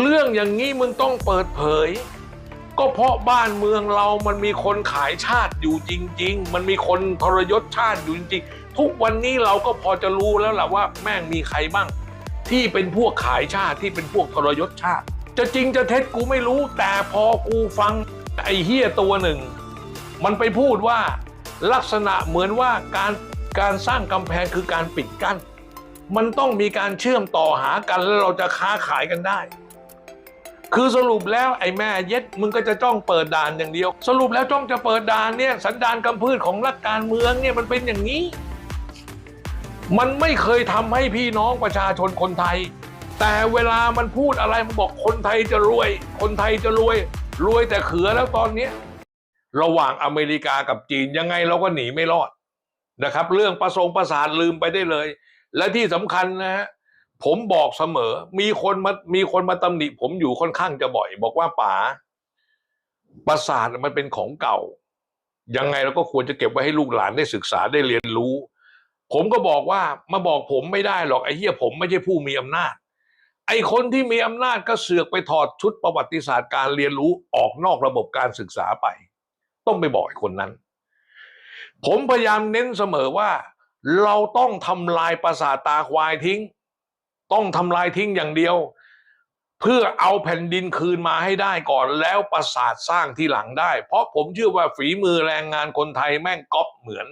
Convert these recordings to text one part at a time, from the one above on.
เรื่องอย่างนี้มึงต้องเปิดเผย ก็เพราะบ้านเมืองเรามันมีคนขายชาติอยู่จริง ๆ มันมีคนทรยศชาติอยู่จริงๆ ทุกวันนี้เราก็พอจะรู้แล้วแหละว่าแม่งมีใครบ้าง ที่เป็นพวกขายชาติที่เป็นพวกทรยศชาติ จะจริงจะเท็จกูไม่รู้ แต่พอกูฟังไอ้เฮียตัวหนึ่ง มันไปพูดว่าลักษณะเหมือนว่าการการสร้างกำแพงคือการปิดกั้น มันต้องมีการเชื่อมต่อหากันแล้วเราจะค้าขายกันได้ คือสรุปแล้วไอ้แม่เย็ดมึงก็จะจ้องเปิดด่านอย่างเดียว สรุปแล้วจ้องจะเปิดด่านเนี่ยสันดานกำพืชของนักการเมืองเนี่ยมันเป็นอย่างนี้ มันไม่เคยทำให้พี่น้องประชาชนคนไทย แต่เวลามันพูดอะไรมันบอกคนไทยจะรวย คนไทยจะรวย รวยแต่เขือแล้วตอนเนี้ยระหว่างอเมริกากับจีนยังไงเราก็หนีไม่รอดนะครับ เรื่องประสงค์ประสาทลืมไปได้เลย และที่สำคัญนะฮะ ผมบอกเสมอ มีคนมามีคนมาตำหนิผมอยู่ค่อนข้างจะบ่อย บอกว่าป๋าประสาทมันเป็นของเก่า ยังไงเราก็ควรจะเก็บไว้ให้ลูกหลานได้ศึกษาได้เรียนรู้ ผมก็บอกว่ามาบอกผมไม่ได้หรอกไอ้เหี้ยผมไม่ใช่ผู้มีอำนาจ ไอ้คนที่มีอำนาจก็เสือกไปถอดชุดประวัติศาสตร์การเรียนรู้ออกนอกระบบการศึกษาไป ต้องไปบอกไอ้คนนั้น ผมพยายามเน้นเสมอว่า เราต้องทำลายประสาทตาควายทิ้ง ต้องทำลายทิ้งอย่างเดียว เพื่อเอาแผ่นดินคืนมาให้ได้ก่อนแล้วประสาทสร้างที่หลังได้ เพราะผมเชื่อว่าฝีมือแรงงานคนไทยแม่งก๊อปเหมือน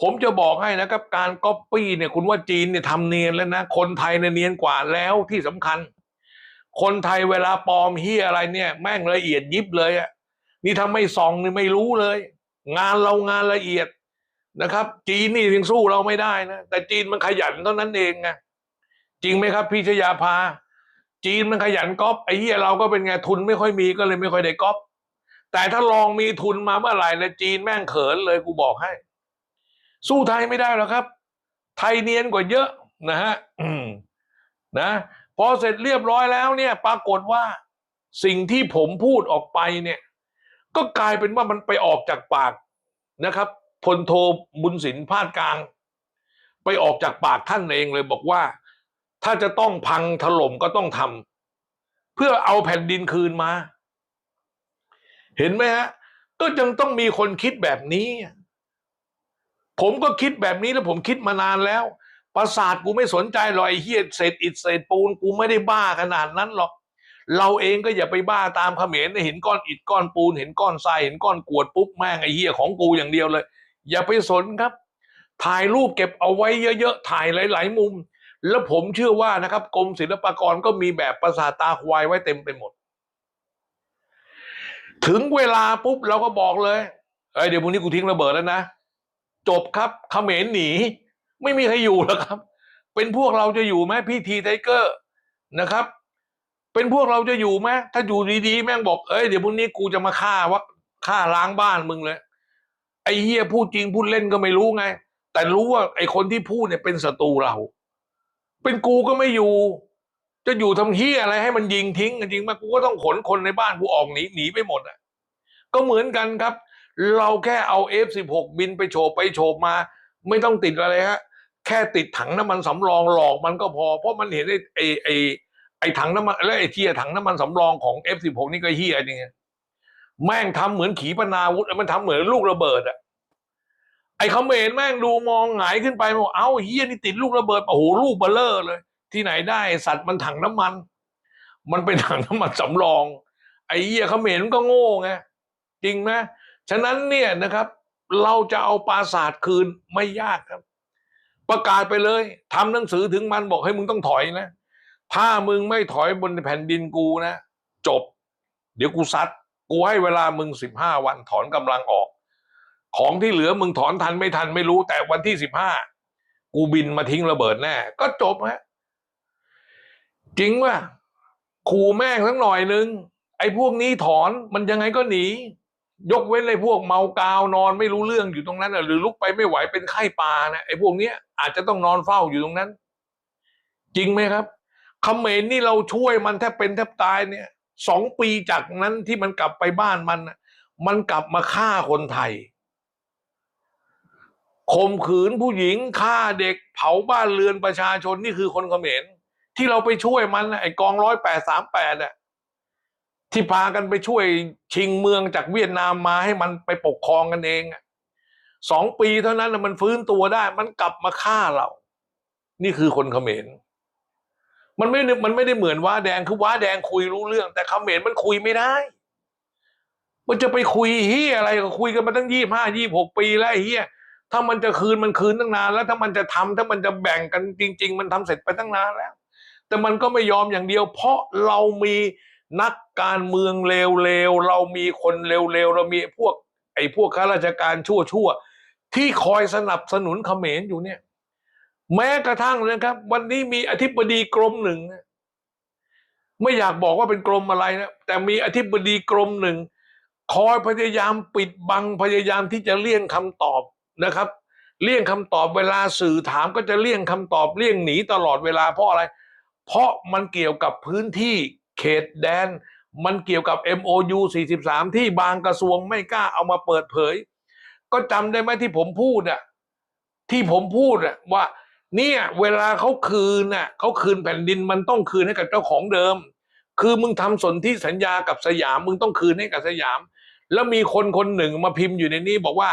ผมจะบอกให้นะครับการก๊อปปี้เนี่ยคุณว่าจีนเนี่ยทำเนียนแล้วนะ คนไทยเนี่ยเนียนกว่าแล้วที่สำคัญ คนไทยเวลาปลอมเฮียอะไรเนี่ย แม่งละเอียดยิบเลยอะนี่ทำไม่ส่องนี่ไม่รู้เลย งานเรางานละเอียดนะครับ จีนนี่ยังสู้เราไม่ได้นะแต่จีนมันขยันเท่านั้นเองไง จริงไหมครับ พี่ชยาภาจีนมันขยันก๊อปไอ้เหี้ยเราก็เป็นไงทุนไม่ค่อยมีก็เลยไม่ค่อยได้ก๊อปแต่ถ้าลองมีทุนมาเมื่อไหร่นะจีนแม่งเขินเลยกูบอกให้ สู้ไทยไม่ได้หรอกครับ ไทยเนียนกว่าเยอะนะฮะนะพอเสร็จเรียบร้อยแล้วเนี่ย ปรากฏว่าสิ่งที่ผมพูดออกไปเนี่ย ก็กลายเป็นว่ามันไปออกจากปากนะครับพลโทบุญสินพาดกลาง ไปออกจากปากท่านเองเลยบอกว่า ถ้าจะต้องพังถล่มก็ต้องทำเพื่อเอาแผ่นดินคืนมา เห็นไหมฮะ ก็ยังต้องมีคนคิดแบบนี้ ผมก็คิดแบบนี้แล้วผมคิดมานานแล้วประสาทกูไม่สนใจหรอกไอ้เฮียเศษอิฐเศษปูนกูไม่ได้บ้าขนาดนั้นหรอก เราเองก็อย่าไปบ้าตามเขมรเห็นก้อนอิฐก้อนปูน เห็นก้อนทรายเห็นก้อนกรวดปุ๊บแม่งไอ้เหี้ยของกูอย่างเดียวเลย อย่าไปสนครับ ถ่ายรูปเก็บเอาไว้เยอะๆถ่ายหลาย ๆ มุม แล้วผมเชื่อว่านะครับกรมศิลปากรก็มีแบบประสาตาควายไว้เต็มไปหมด ถึงเวลาปุ๊บเราก็บอกเลยเอ้ยเดี๋ยวพรุ่งนี้กูทิ้งระเบิดแล้วนะจบครับเขมรหนี ไม่มีใครอยู่แล้วครับ เป็นพวกเราจะอยู่ไหมพี่ทีไทเกอร์นะครับ เป็นพวกเราจะอยู่ไหมถ้าอยู่ดีๆแม่งบอกเอ้ยเดี๋ยวพรุ่งนี้กูจะมาฆ่าวะฆ่าล้างบ้านมึงเลย ไอ้เฮียพูดจริงพูดเล่นก็ไม่รู้ไง แต่รู้ว่าไอ้คนที่พูดเนี่ยเป็นศัตรูเรา เป็นกูก็ไม่อยู่ จะอยู่ทำเฮียอะไรให้มันยิงทิ้งจริงๆมากูก็ต้องขนคนในบ้านกูออกหนีหนีไปหมดอะ ก็เหมือนกันครับ เราแค่เอา F16 บินไปโฉบไปโฉบมา ไม่ต้องติดอะไรฮะ แค่ติดถังน้ำมันสำรองหลอกมันก็พอ เพราะมันเห็นไอ้ไอ้ไอ้ไอ้ถังน้ำมันและไอ้เทียถังน้ำมันสำรองของ F16 นี่ก็เฮียจริงแม่งทำเหมือนขีปนาวุธมันทำเหมือนลูกระเบิดอะ ไอ้เขมรแม่งดูมองหงายขึ้นไปบอกเอ้าเฮียนี่ติดลูกระเบิดโอ้โหลูกเบลเลอร์เลย ที่ไหนได้สัตว์มันถังน้ำมัน มันเป็นถังน้ำมันสำรอง ไอ้เหี้ยเขมรมันก็โง่ไงจริงไหมฉะนั้นเนี่ยนะครับ เราจะเอาปราสาทคืนไม่ยากครับ ประกาศไปเลยทำหนังสือถึงมันบอกให้มึงต้องถอยนะ ถ้ามึงไม่ถอยบนแผ่นดินกูนะ จบ เดี๋ยวกูซัดกูให้เวลามึงสิบห้าวันถอนกำลังออก ของที่เหลือมึงถอนทันไม่ทันไม่รู้ แต่วันที่สิบห้ากูบินมาทิ้งระเบิดแน่ก็จบฮะจริงว่าขู่แม่งสักหน่อยนึง ไอ้พวกนี้ถอนมันยังไงก็หนี ยกเว้นไอ้พวกเมากาวนอนไม่รู้เรื่องอยู่ตรงนั้นหรือลุกไปไม่ไหวเป็นไข้ปลานะไอ้พวกเนี้ยอาจจะต้องนอนเฝ้าอยู่ตรงนั้น จริงไหมครับเขมรนี่เราช่วยมันแทบเป็นแทบตายเนี่ยสองปีจากนั้นที่มันกลับไปบ้านมันมันกลับมาฆ่าคนไทย ข่มขืนผู้หญิงฆ่าเด็กเผาบ้านเรือนประชาชนนี่คือคนเขมรที่เราไปช่วยมันไอ้กองร้อยแปดสามแปดอะที่พากันไปช่วยชิงเมืองจากเวียดนามมาให้มันไปปกครองกันเองอะสองปีเท่านั้นมันฟื้นตัวได้ มันกลับมาฆ่าเรา นี่คือคนเขมรมันไม่ได้มันไม่ได้เหมือนว้าแดงคือว้าแดงคุยรู้เรื่อง แต่เขมรมันคุยไม่ได้ มันจะไปคุยเฮียอะไรก็คุยกันมาตั้งยี่ห้ายี่หกปีแล้วไอ้เฮีย ถ้ามันจะคืนมันคืนตั้งนาน แล้วถ้ามันจะทำถ้ามันจะแบ่งกันจริง ๆ มันทำเสร็จไปตั้งนานแล้ว แต่มันก็ไม่ยอมอย่างเดียว เพราะเรามีนักการเมืองเลวๆเรามีคนเลวๆเรามีพวก ไอ้พวกข้าราชการชั่วๆที่คอยสนับสนุนเขมรอยู่เนี่ย แม้กระทั่งนะครับ วันนี้มีอธิบดีกรมหนึ่งไม่อยากบอกว่าเป็นกรมอะไรนะแต่มีอธิบดีกรมหนึ่งคอยพยายามปิดบังพยายามที่จะเลี่ยงคำตอบ นะครับ เลี่ยงคำตอบเวลาสื่อถามก็จะเลี่ยงคำตอบเลี่ยงหนีตลอดเวลาเพราะอะไร เพราะมันเกี่ยวกับพื้นที่เขตแดน มันเกี่ยวกับ MOU 43 ที่บางกระทรวงไม่กล้าเอามาเปิดเผย ก็จำได้ไหมที่ผมพูดอะที่ผมพูดอะว่าเนี่ยเวลาเขาคืนน่ะเขาคืนแผ่นดินมันต้องคืนให้กับเจ้าของเดิม คือมึงทำสนธิสัญญากับสยาม มึงต้องคืนให้กับสยาม แล้วมีคนคนหนึ่งมาพิมพ์อยู่ในนี้บอกว่า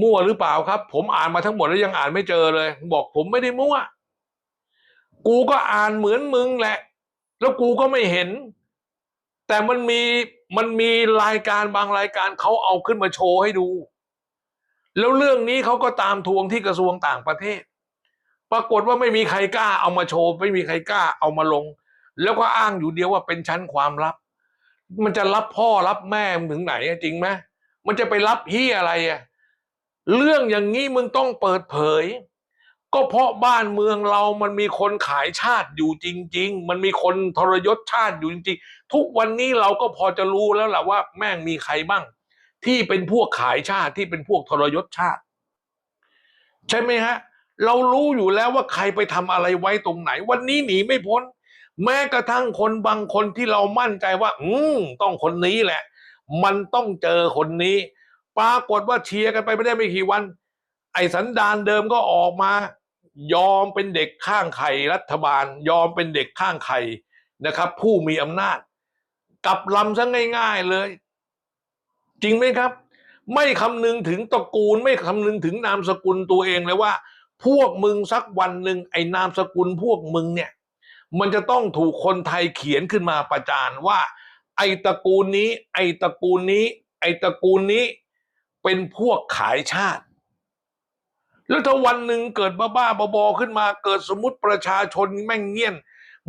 มั่วหรือเปล่าครับ ผมอ่านมาทั้งหมดแล้วยังอ่านไม่เจอเลย บอกผมไม่ได้มั่ว กูก็อ่านเหมือนมึงแหละ แล้วกูก็ไม่เห็น แต่มันมีมันมีรายการบางรายการเขาเอาขึ้นมาโชว์ให้ดู แล้วเรื่องนี้เขาก็ตามทวงที่กระทรวงต่างประเทศ ปรากฏว่าไม่มีใครกล้าเอามาโชว์ ไม่มีใครกล้าเอามาลง แล้วก็อ้างอยู่เดียวว่าเป็นชั้นความลับ มันจะรับพ่อรับแม่มึงถึงไหนจริงไหมมันจะไปรับพี่อะไรอะ เรื่องอย่างนี้มึงต้องเปิดเผย ก็เพราะบ้านเมืองเรามันมีคนขายชาติอยู่จริง ๆ มันมีคนทรยศชาติอยู่จริงๆ ทุกวันนี้เราก็พอจะรู้แล้วแหละว่า แม่งมีใครบ้าง ที่เป็นพวกขายชาติที่เป็นพวกทรยศชาติ ใช่ไหมฮะ เรารู้อยู่แล้วว่าใครไปทำอะไรไว้ตรงไหน วันนี้หนีไม่พ้น แม้กระทั่งคนบางคนที่เรามั่นใจว่า อืมต้องคนนี้แหละ มันต้องเจอคนนี้ ปรากฏว่าเชียร์กันไปไม่ได้ไม่กี่วัน ไอ้สันดานเดิมก็ออกมา ยอมเป็นเด็กข้างไข่รัฐบาล ยอมเป็นเด็กข้างไข่นะครับ ผู้มีอำนาจกลับลำซะง่าย ๆเลย จริงไหมครับ ไม่คำนึงถึงตระกูล ไม่คำนึงถึงนามสกุลตัวเองเลยว่า พวกมึงสักวันหนึ่งไอ้นามสกุลพวกมึงเนี่ย มันจะต้องถูกคนไทยเขียนขึ้นมาประจานว่า ไอ้ตระกูลนี้ ไอ้ตระกูลนี้ ไอ้ตระกูลนี้ เป็นพวกขายชาติ แล้วถ้าวันหนึ่งเกิดบ้าๆบอๆขึ้นมาเกิดสมมติประชาชนแม่งเงียน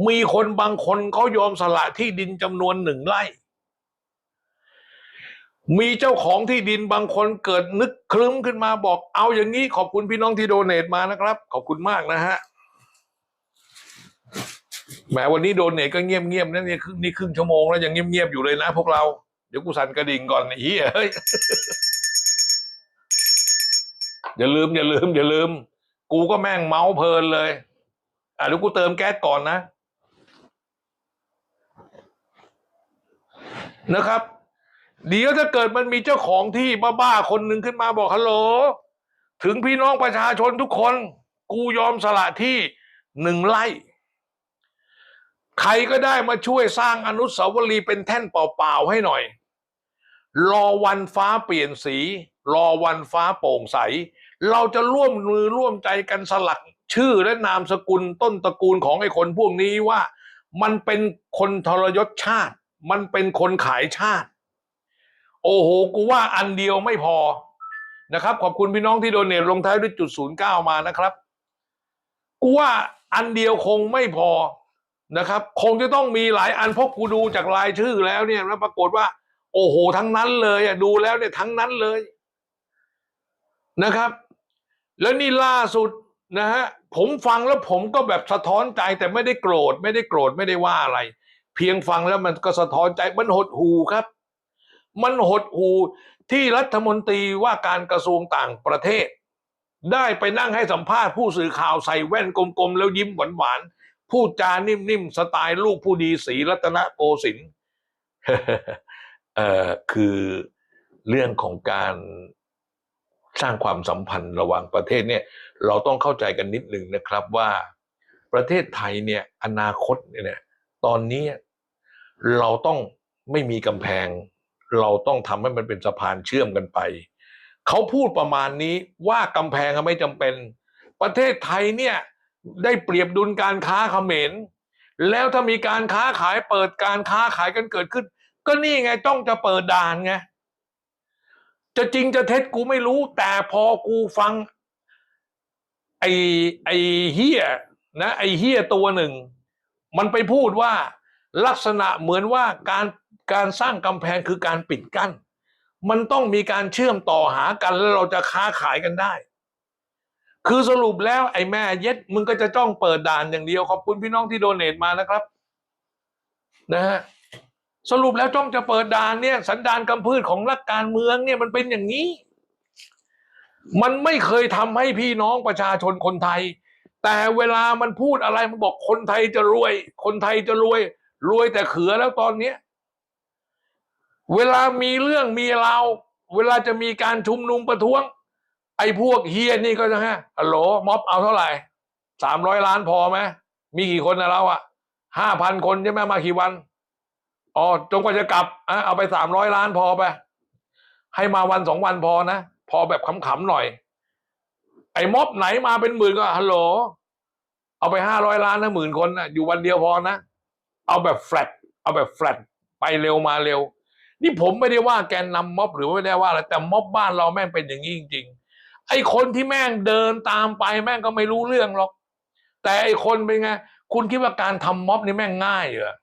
มีคนบางคนเขายอมสละที่ดินจำนวนหนึ่งไร่ มีเจ้าของที่ดินบางคนเกิดนึกครึ้มขึ้นมาบอกเอาอย่างนี้ขอบคุณพี่น้องที่โดเนทมานะครับ ขอบคุณมากนะฮะแหมวันนี้โดเนทก็เงียบๆนะเนี่ยครึ่งนี่ครึ่งชั่วโมงแล้วยังเงียบๆอยู่เลยนะพวกเรา เดี๋ยวกูสั่นกระดิ่งก่อนอ้เฮียเฮ้ย อย่าลืมอย่าลืมอย่าลืม กูก็แม่งเมาเพลินเลย อะเดี๋ยวกูเติมแก๊สก่อนนะนะครับ เดี๋ยวถ้าเกิดมันมีเจ้าของที่บ้าๆคนหนึ่งขึ้นมาบอกฮัลโหล ถึงพี่น้องประชาชนทุกคน กูยอมสละที่หนึ่งไร่ใครก็ได้มาช่วยสร้างอนุสาวรีย์เป็นแท่นเปล่าๆให้หน่อย รอวันฟ้าเปลี่ยนสี รอวันฟ้าโปร่งใส เราจะร่วมมือร่วมใจกันสลัก ชื่อและนามสกุลต้นตระกูลของไอ้คนพวกนี้ว่า มันเป็นคนทรยศชาติ มันเป็นคนขายชาติ โอ้โห กูว่าอันเดียวไม่พอนะครับ ขอบคุณพี่น้องที่โดเนทลงท้ายด้วยจุดศูนย์เก้ามานะครับ กูว่าอันเดียวคงไม่พอนะครับ คงจะต้องมีหลายอันเพราะกูดูจากรายชื่อแล้วเนี่ยแล้วปรากฏว่า โอ้โห ทั้งนั้นเลยอะดูแล้วเนี่ยทั้งนั้นเลยนะครับ แล้วนี่ล่าสุดนะฮะผมฟังแล้วผมก็แบบสะท้อนใจแต่ไม่ได้โกรธ ไม่ได้โกรธไม่ได้ว่าอะไร เพียงฟังแล้วมันก็สะท้อนใจมันหดหูครับ มันหดหูที่รัฐมนตรีว่าการกระทรวงต่างประเทศ ได้ไปนั่งให้สัมภาษณ์ผู้สื่อข่าวใส่แว่นกลมๆ แล้วยิ้มหวานๆพูดจานิ่มๆ สไตล์ลูกผู้ดีศรีรัตนโกสินทร์เอ่อคือเรื่องของการ สร้างความสัมพันธ์ระหว่างประเทศเนี่ยเราต้องเข้าใจกันนิดหนึ่งนะครับว่าประเทศไทยเนี่ยอนาคตเนี่ยตอนนี้เราต้องไม่มีกำแพง เราต้องทำให้มันเป็นสะพานเชื่อมกันไป เขาพูดประมาณนี้ว่ากำแพงไม่จำเป็น ประเทศไทยเนี่ยได้เปรียบดุลการค้าเขมรแล้วถ้ามีการค้าขายเปิดการค้าขายกันเกิดขึ้น ก็นี่ไงต้องจะเปิดด่านไง จะจริงจะเท็จกูไม่รู้ แต่พอกูฟัง ไอ้ไอ้เฮียนะ ไอ้เฮียตัวหนึ่ง มันไปพูดว่าลักษณะเหมือนว่าการการสร้างกำแพงคือการปิดกั้น มันต้องมีการเชื่อมต่อหากันแล้วเราจะค้าขายกันได้ คือสรุปแล้วไอ้แม่เย็ดมึงก็จะจ้องเปิดด่านอย่างเดียวขอบคุณพี่น้องที่โดเนทมานะครับ นะฮะ สรุปแล้วจ้องจะเปิดด่านเนี่ย สันดานกำพืชของนักการเมืองเนี่ยมันเป็นอย่างนี้ มันไม่เคยทำให้พี่น้องประชาชนคนไทย แต่เวลามันพูดอะไรมันบอกคนไทยจะรวย คนไทยจะรวย รวยแต่เขือแล้วตอนเนี้ยเวลามีเรื่องมีราวเวลาจะมีการชุมนุมประท้วง ไอ้พวกเฮียนี่ก็จะฮะฮัลโหลม็อบเอาเท่าไหร่สามร้อยล้านพอไหมมีกี่คนนะเราอะห้าพันคนใช่ไหมมากี่วัน อ๋อจนกว่าจะกลับอะเอาไปสามร้อยล้านพอไปให้มาวันสองวันพอนะ พอแบบขำๆหน่อย ไอ้ม็อบไหนมาเป็นหมื่นก็ฮัลโหล เอาไปห้าร้อยล้านนะหมื่นคนนะอยู่วันเดียวพอนะเอาแบบแฟลตเอาแบบแฟลตไปเร็วมาเร็ว นี่ผมไม่ได้ว่าแกนนำม็อบหรือไม่ได้ว่าอะไรแต่ม็อบบ้านเราแม่งเป็นอย่างนี้จริง ๆ ไอ้คนที่แม่งเดินตามไปแม่งก็ไม่รู้เรื่องหรอก แต่ไอ้คนเป็นไง คุณคิดว่าการทำม็อบนี่แม่งง่ายเหรอ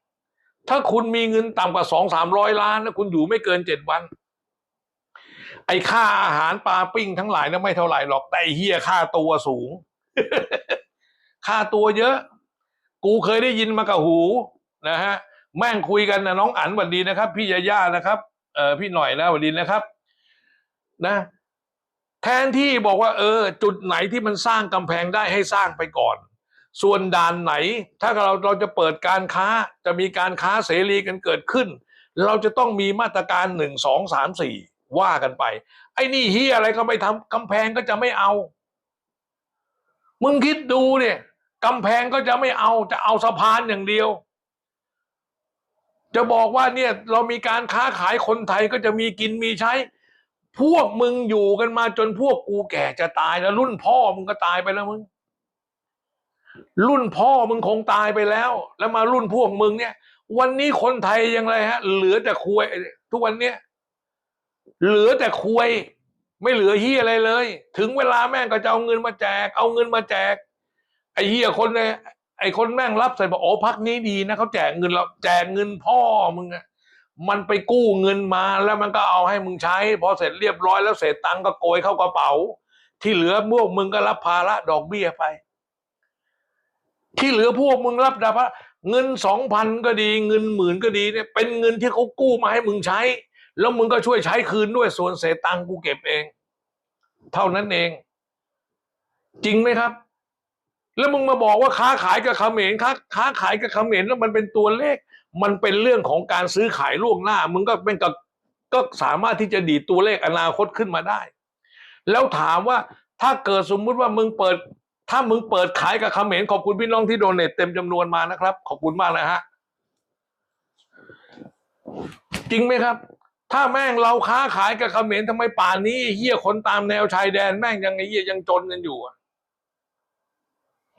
ถ้าคุณมีเงินต่ำกว่าสองสามร้อยล้านนะคุณอยู่ไม่เกินเจ็ดวัน ไอ้ค่าอาหารปลาปิ้งทั้งหลายนะไม่เท่าไหร่หรอกแต่เฮียค่าตัวสูง ค่าตัวเยอะ กูเคยได้ยินมากับหูนะฮะแม่งคุยกันนะน้องอั๋นหวัดดีนะครับ พี่ยาย่านะครับเออพี่หน่อยนะหวัดดีนะครับ นะ แทนที่บอกว่า เออ จุดไหนที่มันสร้างกำแพงได้ให้สร้างไปก่อน ส่วนด่านไหน ถ้าเราเราจะเปิดการค้าจะมีการค้าเสรีกันเกิดขึ้น เราจะต้องมีมาตรการหนึ่งสองสามสี่ว่ากันไป ไอ้นี่เฮียอะไรก็ไม่ทำกำแพงก็จะไม่เอา มึงคิดดูเนี่ยกำแพงก็จะไม่เอาจะเอาสะพานอย่างเดียว จะบอกว่าเนี่ยเรามีการค้าขายคนไทยก็จะมีกินมีใช้ พวกมึงอยู่กันมาจนพวกกูแก่จะตายแล้วรุ่นพ่อมึงก็ตายไปแล้วมึง รุ่นพ่อมึงคงตายไปแล้ว แล้วมารุ่นพวกมึงเนี่ย วันนี้คนไทยยังไงฮะ เหลือแต่ควยทุกวันเนี้ยเหลือแต่ควยไม่เหลือเฮียอะไรเลย ถึงเวลาแม่งก็จะเอาเงินมาแจก เอาเงินมาแจก ไอ้เฮียคนเนี่ยไอ้คนแม่งรับใส่บอกโอ้พักนี้ดีนะเขาแจกเงินเราแจกเงินพ่อมึงอะมันไปกู้เงินมาแล้วมันก็เอาให้มึงใช้ พอเสร็จเรียบร้อยแล้วเศษตังค์ก็โกยเข้ากระเป๋า ที่เหลือพวกมึงก็รับภาระดอกเบี้ยไป ที่เหลือพวกมึงรับดาภะเงินสองพันก็ดี เงินหมื่นก็ดีเนี่ยเป็นเงินที่เขากู้มาให้มึงใช้ แล้วมึงก็ช่วยใช้คืนด้วยส่วนเศษตังกูเก็บเอง เท่านั้นเอง จริงไหมครับ แล้วมึงมาบอกว่าค้าขายกับเขมรค้าค้าขายกับเขมรแล้วมันเป็นตัวเลข มันเป็นเรื่องของการซื้อขายล่วงหน้า มึงก็เป็นกับก็สามารถที่จะดีตัวเลขอนาคตขึ้นมาได้ แล้วถามว่าถ้าเกิดสมมุติว่ามึงเปิด ถ้ามึงเปิดขายกับเขมรขอบคุณพี่น้องที่โดเนทเต็มจำนวนมานะครับ ขอบคุณมากนะฮะ จริงไหมครับ ถ้าแม่งเราค้าขายกับเขมรทำไมป่านนี้เฮียคนตามแนวชายแดนแม่งยังไงเฮียยังจนกันอยู่อะ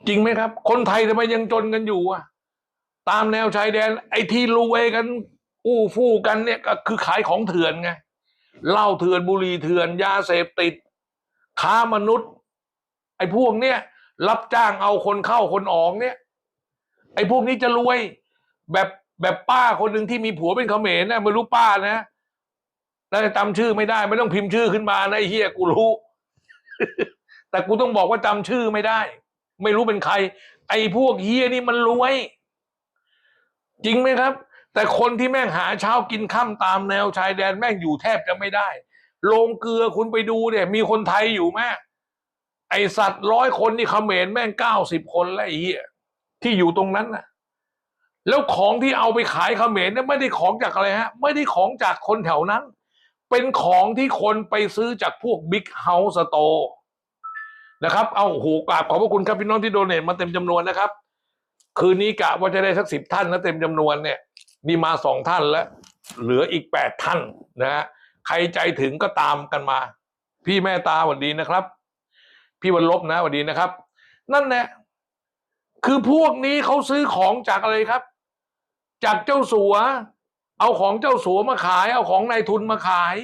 จริงไหมครับ คนไทยทำไมยังจนกันอยู่อะ ตามแนวชายแดน ไอ้ที่รวยกัน อู้ฟู่กันเนี่ยก็คือขายของเถื่อนไงเหล้าเถื่อนบุหรี่เถื่อน ยาเสพติด ค้ามนุษย์ ไอ้พวกเนี้ย รับจ้างเอาคนเข้าคนออกเนี่ย ไอ้พวกนี้จะรวย แบบแบบป้าคนหนึ่งที่มีผัวเป็นเขมรนะไม่รู้ป้านะแล้วจำชื่อไม่ได้ ไม่ต้องพิมพ์ชื่อขึ้นมานะไอ้เฮียกูรู้ แต่กูต้องบอกว่าจำชื่อไม่ได้ ไม่รู้เป็นใคร ไอ้พวกเฮียนี่มันรวย จริงไหมครับ แต่คนที่แม่งหาเช้ากินค่ำตามแนวชายแดนแม่งอยู่แทบจะไม่ได้โรงเกลือคุณไปดูเนี่ย มีคนไทยอยู่แม่ ไอสัตว์ร้อยคนนี่เขมรแม่งเก้าสิบคนแล้วไอ้เหี้ยที่อยู่ตรงนั้นนะแล้วของที่เอาไปขายเขมรเนี่ยไม่ได้ของจากอะไรฮะ ไม่ได้ของจากคนแถวนั้น เป็นของที่คนไปซื้อจากพวกบิ๊กเฮาส์สโตร์นะครับ เอาโหกราบขอบพระคุณครับพี่น้องที่โดเนทมาเต็มจำนวนนะครับ คืนนี้กะว่าจะได้สักสิบท่านนะเต็มจำนวนเนี่ยมีมาสองท่านแล้ว เหลืออีกแปดท่านนะฮะใครใจถึงก็ตามกันมา พี่แม่ตาหวัดดีนะครับ พี่วันลบนะวันดีนะครับ นั่นแหละคือพวกนี้เขาซื้อของจากอะไรครับ จากเจ้าสัว เอาของเจ้าสัวมาขาย เอาของนายทุนมาขาย